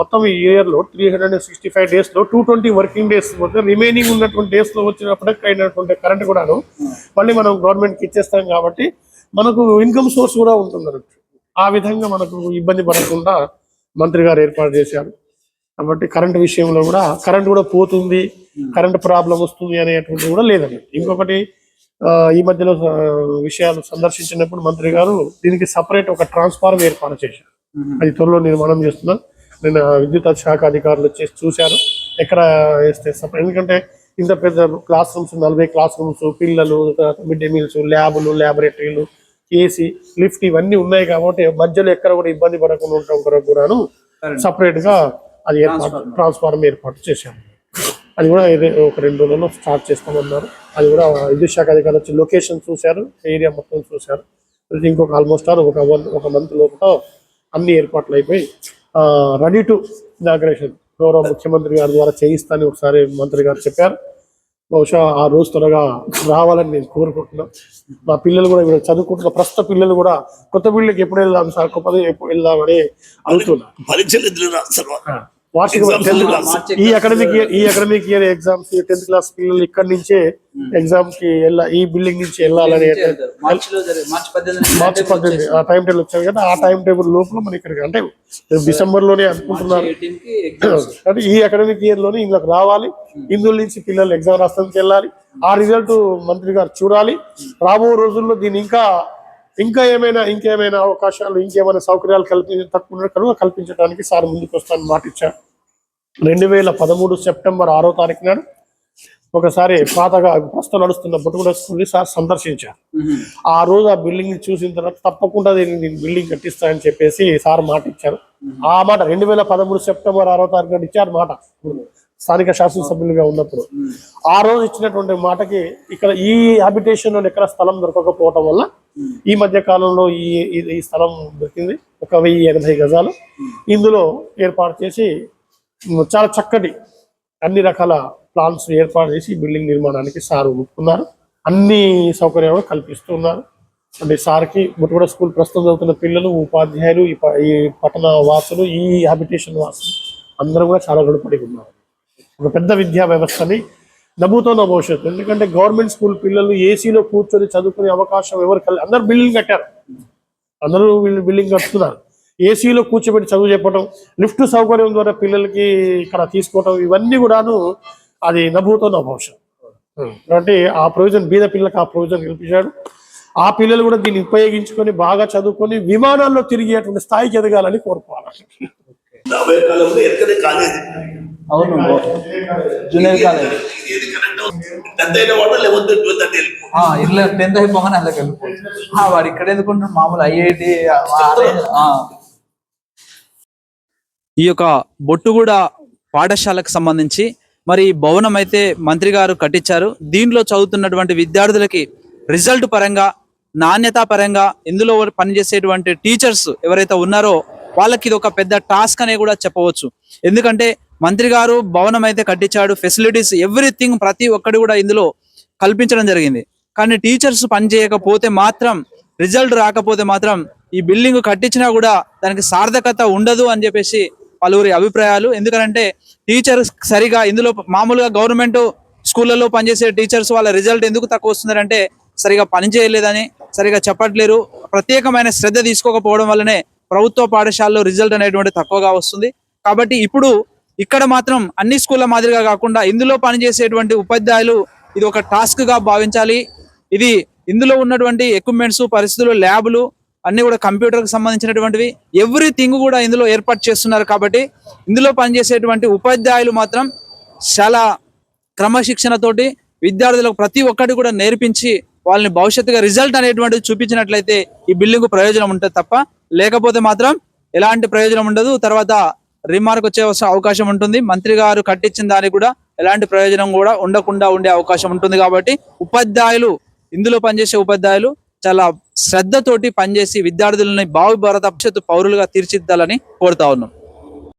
మొత్తం ఈ ఇయర్లో three hundred and sixty five డేస్లో టూ ట్వంటీ వర్కింగ్ డేస్ పోతే రిమైనింగ్ ఉన్నటువంటి డేస్లో వచ్చిన ప్రొడక్ట్ అయినటువంటి కరెంట్ కూడాను మళ్ళీ మనం గవర్నమెంట్కి ఇచ్చేస్తాం కాబట్టి మనకు ఇన్కమ్ సోర్స్ కూడా ఉంటుంది. ఆ విధంగా మనకు ఇబ్బంది పడకుండా మంత్రి గారు ఏర్పాటు చేశారు. కాబట్టి కరెంట్ విషయంలో కూడా కరెంట్ కూడా పోతుంది కరెంట్ ప్రాబ్లం వస్తుంది అనేటువంటి కూడా లేదండి. ఇంకొకటి ఈ మధ్యలో విషయాలు సందర్శించినప్పుడు మంత్రి గారు దీనికి సపరేట్ ఒక ట్రాన్స్ఫార్మర్ ఏర్పాటు చేశారు. అది త్వరలో నిర్మాణం చేస్తున్నాం నేను విద్యుత్ శాఖ అధికారులు వచ్చేసి చూశారు. ఎక్కడ వేస్తే సపరేట్ ఎందుకంటే ఇంత పెద్ద క్లాస్ రూమ్స్ నలభై క్లాస్ రూమ్స్ పిల్లలు మిడ్ డే మీల్స్ ల్యాబులు ల్యాబొరేటరీలు ఏసీ లిఫ్ట్ ఇవన్నీ ఉన్నాయి కాబట్టి మధ్యలో ఎక్కడ కూడా ఇబ్బంది పడకుండా ఉండటం కొరకు కూడాను సపరేట్గా అది ఏర్పాటు ట్రాన్స్ఫార్మర్ ఏర్పాటు చేశాము. అది కూడా ఇదే ఒక రెండు రోజుల్లో స్టార్ట్ చేస్తామన్నారు. అది కూడా విద్యుత్ శాఖ అధికారులు వచ్చి లొకేషన్ చూశారు ఏరియా మొత్తం చూశారు. ఇంకొక ఆల్మోస్ట్ ఆల్ ఒక వన్ ఒక మంత్ లోపల అన్ని ఏర్పాట్లు అయిపోయి రెడీ టు ఇనాగ్రేషన్ గౌరవ ముఖ్యమంత్రి గారి ద్వారా చేయిస్తానని ఒకసారి మంత్రి గారు చెప్పారు. బహుశా ఆ రోజు త్వరగా రావాలని నేను కోరుకుంటున్నాను మా పిల్లలు కూడా ఇక్కడ చదువుకుంటున్న ప్రస్తుత పిల్లలు కూడా కొత్త బిల్డింగ్కి ఎప్పుడు వెళ్దాం సార్ కొత్తది ఎప్పుడు వెళ్దామని అడుగుతున్నారు. వార్షిక. ఈ అకాడమిక్ ఇయర్ ఈ academic year exams tenth class పిల్లలు ఇక్కడ నుంచే ఎగ్జామ్కి వెళ్ళా ఈ బిల్డింగ్ నుంచి వెళ్ళాలని మార్చి పద్దెనిమిది ఆ టైం టేబుల్ వచ్చారు కదా ఆ టైం టేబుల్ లోపల మన ఇక్కడికి అంటే డిసెంబర్లోనే అనుకుంటున్నారు. కి ఎగ్జామ్స్ అంటే ఈ అకాడమిక్ ఇయర్లోనే ఇందులోకి రావాలి. ఇందులో నుంచి పిల్లలు ఎగ్జామ్ రాస్తానికి వెళ్ళాలి. ఆ రిజల్ట్ మంత్రి గారు చూడాలి. రాబో రోజుల్లో దీన్ని ఇంకా ఇంకా ఏమైనా ఇంకేమైనా అవకాశాలు ఇంకేమైనా సౌకర్యాలు కల్పి తక్కువ కనుక కల్పించడానికి సార్ ముందుకు వస్తాను మాట ఇచ్చారు. రెండు వేల పదమూడు సెప్టెంబర్ ఆరో తారీఖు నాడు ఒకసారి పాతగా ప్రస్తుతం నడుస్తున్న బుట్టుగూడ స్కూల్ని సార్ సందర్శించారు. ఆ రోజు ఆ బిల్డింగ్ చూసిన తర్వాత తప్పకుండా దీన్ని నేను బిల్డింగ్ కట్టిస్తానని చెప్పేసి సార్ మాట ఇచ్చారు. ఆ మాట రెండు వేల పదమూడు సెప్టెంబర్ ఆరో తారీఖు నాడు ఇచ్చారు మాట. స్థానిక శాసనసభ్యులుగా ఉన్నప్పుడు. ఆ రోజు ఇచ్చినటువంటి మాటకి ఇక్కడ ఈ హ్యాబిటేషన్లో ఎక్కడ స్థలం దొరకకపోవటం వల్ల ఈ మధ్య కాలంలో ఈ ఈ- స్థలం దొరికింది. ఒక వెయ్యి ఎనభై గజాలు. ఇందులో ఏర్పాటు చేసి చాలా చక్కటి అన్ని రకాల ప్లాన్స్ ఏర్పాటు చేసి బిల్డింగ్ నిర్మాణానికి సార్ ఒప్పుకున్నారు. అన్ని సౌకర్యాలు కల్పిస్తున్నారు అంటే సార్కి ముట్టుగూడ స్కూల్ ప్రస్తుతం చదువుతున్న పిల్లలు ఉపాధ్యాయులు ఈ ప- ఈ పట్టణ వాసులు ఈ హ్యాబిటేషన్ వాసులు అందరూ కూడా చాలా రుణపడి ఉన్నారు. ఒక పెద్ద విద్యా వ్యవస్థని నమ్ముతున్న భవిష్యత్తు. ఎందుకంటే గవర్నమెంట్ స్కూల్ పిల్లలు ఏసీలో కూర్చొని చదువుకునే అవకాశం ఎవరు కలి అందరు బిల్డింగ్ కట్టారు. అందరూ వీళ్ళు బిల్డింగ్ కట్టుతున్నారు. ఏసీలో కూర్చోబెట్టి చదువు చెప్పడం లిఫ్ట్ సౌకర్యం ద్వారా పిల్లలకి ఇక్కడ తీసుకోవడం ఇవన్నీ కూడాను అది నభూతో భవిష్యత్ కాబట్టి ఆ ప్రయోజనం బీద పిల్లలకు ఆ ప్రయోజనం కల్పించాడు. ఆ పిల్లలు కూడా దీన్ని ఉపయోగించుకొని బాగా చదువుకొని విమానాల్లో తిరిగేటువంటి స్థాయికి ఎదగాలని కోరుకోవాలి. అవును. Junior college. ఇట్లా టెన్త్ అయిపోగానే అలా వెళ్ళిపోవచ్చు ఆ, వాడు ఇక్కడ ఎందుకుంటాడు మామూలు ఐఐటి ఈ యొక్క బొట్టుగూడ పాఠశాలకు సంబంధించి మరి ఈ భవనం అయితే మంత్రి గారు కట్టించారు. దీనిలో చదువుతున్నటువంటి విద్యార్థులకి రిజల్ట్ పరంగా నాణ్యత పరంగా ఇందులో పనిచేసేటువంటి టీచర్స్ ఎవరైతే ఉన్నారో వాళ్ళకి ఇది ఒక పెద్ద టాస్క్ అనే కూడా చెప్పవచ్చు. ఎందుకంటే మంత్రి గారు భవనం అయితే కట్టించాడు. ఫెసిలిటీస్ ఎవ్రీథింగ్ ప్రతి ఒక్కటి కూడా ఇందులో కల్పించడం జరిగింది. కానీ టీచర్స్ పని చేయకపోతే మాత్రం రిజల్ట్ రాకపోతే మాత్రం ఈ బిల్డింగ్ కట్టించినా కూడా దానికి సార్థకత ఉండదు అని చెప్పేసి పలువురి అభిప్రాయాలు. ఎందుకంటే టీచర్స్ సరిగా ఇందులో మామూలుగా గవర్నమెంట్ స్కూళ్ళలో పనిచేసే టీచర్స్ వాళ్ళ రిజల్ట్ ఎందుకు తక్కువ వస్తుందంటే సరిగా పని చేయలేదని సరిగా చెప్పట్లేరు. ప్రత్యేకమైన శ్రద్ధ తీసుకోకపోవడం వల్లనే ప్రభుత్వ పాఠశాలలో రిజల్ట్ అనేటువంటి తక్కువగా వస్తుంది. కాబట్టి ఇప్పుడు ఇక్కడ మాత్రం అన్ని స్కూళ్ళ మాదిరిగా కాకుండా ఇందులో పనిచేసేటువంటి ఉపాధ్యాయులు ఇది ఒక టాస్క్గా భావించాలి. ఇది ఇందులో ఉన్నటువంటి ఎక్విప్మెంట్స్ పరిస్థితులు ల్యాబ్లు అన్ని కూడా కంప్యూటర్కి సంబంధించినటువంటివి ఎవ్రీథింగ్ కూడా ఇందులో ఏర్పాటు చేస్తున్నారు కాబట్టి ఇందులో పనిచేసేటువంటి ఉపాధ్యాయులు మాత్రం చాలా క్రమశిక్షణతోటి విద్యార్థులకు ప్రతి ఒక్కటి కూడా నేర్పించి వాళ్ళని భవిష్యత్తుగా రిజల్ట్ అనేటువంటిది చూపించినట్లయితే ఈ బిల్డింగ్ ప్రయోజనం ఉంటుంది తప్ప లేకపోతే మాత్రం ఎలాంటి ప్రయోజనం ఉండదు. తర్వాత రిమార్క్ వచ్చే అవకాశం ఉంటుంది. మంత్రి గారు కట్టించిన దానికి కూడా ఎలాంటి ప్రయోజనం కూడా ఉండకుండా ఉండే అవకాశం ఉంటుంది కాబట్టి ఉపాధ్యాయులు ఇందులో పనిచేసే ఉపాధ్యాయులు చాలా శ్రద్ధతోటి పనిచేసి విద్యార్థులని భావి భారత భవిష్యత్తు పౌరులుగా తీర్చిదిద్దాలని కోరుతా ఉన్నాం.